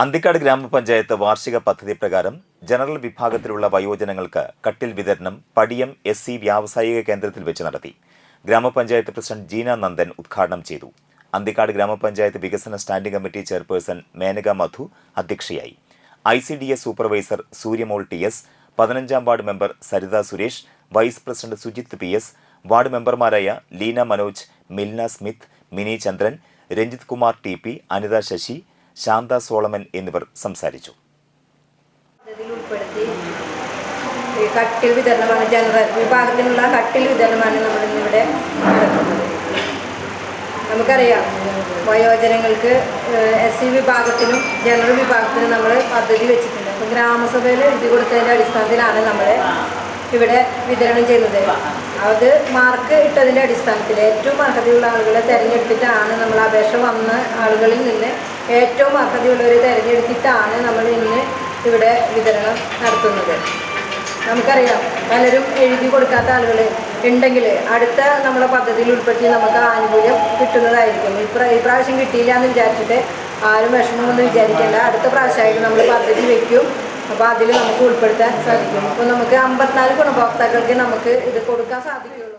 അന്തിക്കാട് ഗ്രാമപഞ്ചായത്ത് വാർഷിക പദ്ധതി പ്രകാരം ജനറൽ വിഭാഗത്തിലുള്ള വയോജനങ്ങൾക്ക് കട്ടിൽ വിതരണം പടിയം എസ് സി വ്യാവസായിക കേന്ദ്രത്തിൽ വെച്ച് നടത്തി. ഗ്രാമപഞ്ചായത്ത് പ്രസിഡന്റ് ജീന നന്ദൻ ഉദ്ഘാടനം ചെയ്തു. അന്തിക്കാട് ഗ്രാമപഞ്ചായത്ത് വികസന standing committee chairperson Menaka Madhu അധ്യക്ഷയായി. I C D S supervisor Suryamol T S പതിനഞ്ചാം ward member Saritha Suresh vice president Sujith P S ward മെമ്പർമാരായ Leena Manoj Milna Smith Mini Chandran Ranjith Kumar T P Anitha Sasi Shantha Solomon എന്നിവർ സംസാരിച്ചു. കട്ടിൽ വിതരണമാണ് general വിഭാഗത്തിനുള്ള കട്ടിൽ വിതരണമാണ് നമ്മൾ ഇന്നിവിടെ നടത്തുന്നത്. നമുക്കറിയാം വയോജനങ്ങൾക്ക് എസ് സി വിഭാഗത്തിനും ജനറൽ വിഭാഗത്തിനും നമ്മൾ പദ്ധതി വെച്ചിട്ടുണ്ട്. അപ്പം ഗ്രാമസഭയിൽ എഴുതി കൊടുത്തതിന്റെ അടിസ്ഥാനത്തിലാണ് നമ്മൾ ഇവിടെ വിതരണം ചെയ്യുന്നത്. അത് മാർക്ക് ഇട്ടതിന്റെ അടിസ്ഥാനത്തിൽ ഏറ്റവും അർഹതയുള്ള ആളുകളെ തിരഞ്ഞെടുത്തിട്ടാണ് നമ്മൾ അപേക്ഷ വന്ന ആളുകളിൽ നിന്ന് ഏറ്റവും അർഹതയുള്ളവരെ തിരഞ്ഞെടുത്തിട്ടാണ് നമ്മൾ ഇന്ന് ഇവിടെ വിതരണം നടത്തുന്നത്. നമുക്കറിയാം പലരും എഴുതി കൊടുക്കാത്ത ആളുകൾ ഉണ്ടെങ്കിൽ അടുത്ത നമ്മുടെ പദ്ധതിയിൽ ഉൾപ്പെടുത്തി നമുക്ക് ആനുകൂല്യം കിട്ടുന്നതായിരിക്കും. ഇപ്ര ഈ പ്രാവശ്യം കിട്ടിയില്ല എന്ന് വിചാരിച്ചിട്ട് ആരും വിഷമമൊന്നും വിചാരിക്കേണ്ട. അടുത്ത പ്രാവശ്യമായിട്ട് നമ്മൾ പദ്ധതി വയ്ക്കും അപ്പോൾ അതിൽ നമുക്ക് ഉൾപ്പെടുത്താൻ സാധിക്കും. അപ്പോൾ നമുക്ക് അമ്പത്തിനാല് ഗുണഭോക്താക്കൾക്ക് നമുക്ക് ഇത് കൊടുക്കാൻ സാധിക്കും.